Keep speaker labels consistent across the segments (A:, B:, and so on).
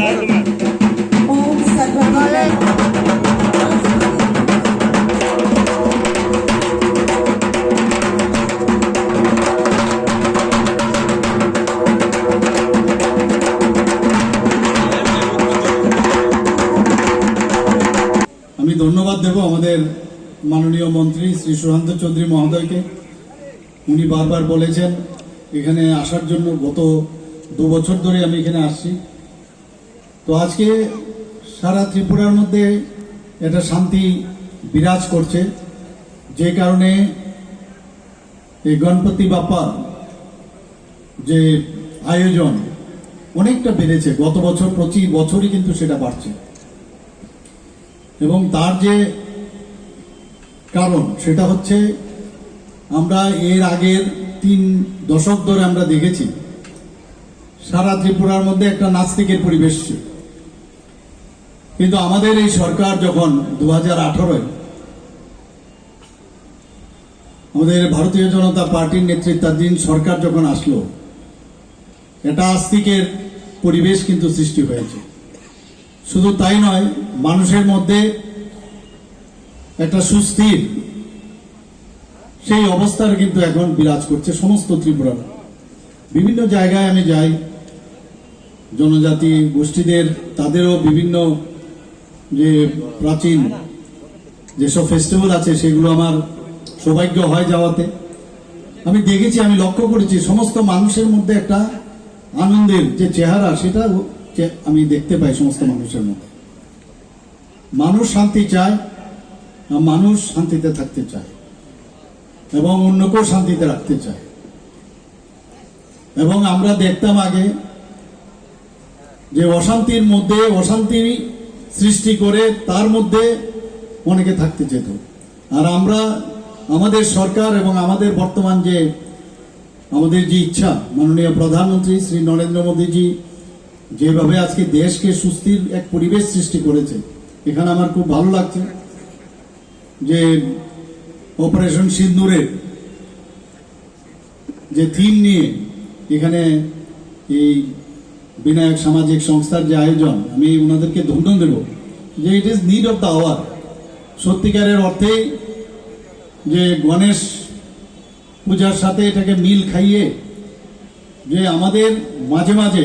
A: আমি ধন্যবাদ দেব আমাদের মাননীয় মন্ত্রী শ্রী সুশান্ত চৌধুরী মহোদয়কে। উনি বারবার বলেছেন, এখানে আসার জন্য গত দু বছর ধরে আমি এখানে আসছি। তো আজকে সারা ত্রিপুরার মধ্যে একটা শান্তি বিরাজ করছে, যে কারণে এই গণপতি বাপ্পা যে আয়োজন অনেকটা বেড়েছে গত বছর, প্রতি বছরই কিন্তু সেটা বাড়ছে এবং তার যে কারণ, সেটা হচ্ছে আমরা এর আগের তিন দশক ধরে আমরা দেখেছি, সারা ত্রিপুরার মধ্যে একটা নাস্তিকের পরিবেশ ছিল। কিন্তু আমাদের এই সরকার যখন দু হাজার আমাদের ভারতীয় জনতা পার্টির নেতৃত্বাধীন সরকার যখন আসলো, এটা আস্তিকের পরিবেশ কিন্তু সৃষ্টি হয়েছে। শুধু তাই নয়, মানুষের মধ্যে একটা সুস্থির সেই অবস্থার কিন্তু এখন বিরাজ করছে সমস্ত ত্রিপুরা বিভিন্ন জায়গায় আমি যাই, জনজাতি গোষ্ঠীদের, তাদেরও বিভিন্ন যে প্রাচীন যেসব ফেস্টিভ্যাল আছে, সেগুলো আমার সৌভাগ্য হয় যাওয়াতে। আমি দেখেছি, আমি লক্ষ্য করেছি, সমস্ত মানুষের মধ্যে একটা আনন্দের যে চেহারা, সেটা আমি দেখতে পাই সমস্ত মানুষের মধ্যে। মানুষ শান্তি চায় মানুষ শান্তিতে থাকতে চায়, এবং অন্যকেও শান্তিতে রাখতে চায়। এবং আমরা দেখতাম আগে যে অশান্তির মধ্যে, অশান্তি সৃষ্টি করে তার মধ্যে অনেকে থাকতে যেত আর আমরা, আমাদের সরকার এবং আমাদের বর্তমান যে, আমাদের যে ইচ্ছা, মাননীয় প্রধানমন্ত্রী শ্রী নরেন্দ্র মোদীজি যেভাবে আজকে দেশকে সুস্থির এক পরিবেশ সৃষ্টি করেছে, এখানে আমার খুব ভালো লাগছে যে অপারেশন সিন্দুরের যে থিম নিয়ে এখানে এই বিনায়ক সামাজিক সংস্থার যে আয়োজন, আমি ওনাদেরকে ধন্যবাদ দেব যে it is need of the hour সত্যিকারের অর্থে যে গণেশ পূজার সাথে এটাকে মিল খাইয়ে যে আমাদের মাঝে মাঝে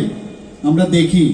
A: আমরা দেখি